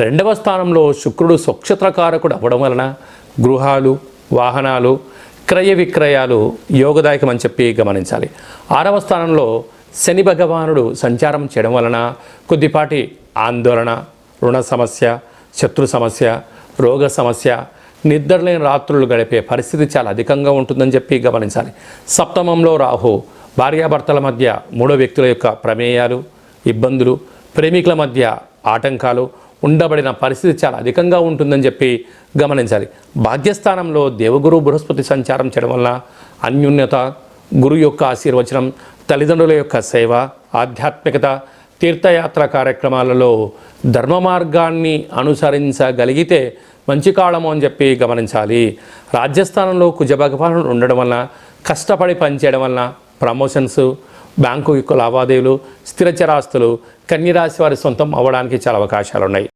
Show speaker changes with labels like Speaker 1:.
Speaker 1: రెండవ స్థానంలో శుక్రుడు స్వక్షత్రకారకుడు అవ్వడం వలన గృహాలు వాహనాలు క్రయ విక్రయాలు యోగదాయకం అని చెప్పి గమనించాలి. ఆరవ స్థానంలో శని భగవానుడు సంచారం చేయడం వలన కొద్దిపాటి ఆందోళన రుణ సమస్య శత్రు సమస్య రోగ సమస్య నిద్రలేని రాత్రులు గడిపే పరిస్థితి చాలా అధికంగా ఉంటుందని చెప్పి గమనించాలి. సప్తమంలో రాహు భార్యాభర్తల మధ్య మూడో వ్యక్తుల యొక్క ప్రమేయాలు ఇబ్బందులు ప్రేమికుల మధ్య ఆటంకాలు ఉండబడిన పరిస్థితి చాలా అధికంగా ఉంటుందని చెప్పి గమనించాలి. భాగ్యస్థానంలో దేవగురు బృహస్పతి సంచారం చేయడం వల్ల అన్యూన్యత గురు యొక్క ఆశీర్వచనం తల్లిదండ్రుల యొక్క సేవ ఆధ్యాత్మికత తీర్థయాత్ర కార్యక్రమాలలో ధర్మ మార్గాన్ని అనుసరించగలిగితే మంచి కాలము అని చెప్పి గమనించాలి. రాజ్యస్థానంలో కుజ భగవానుడు ఉండడం వలన కష్టపడి పనిచేయడం వలన ప్రమోషన్స్ బ్యాంకు యొక్క లావాదేవీలు స్థిరచరాస్తులు కన్యరాశి వారి సొంతం అవ్వడానికి చాలా అవకాశాలు ఉన్నాయి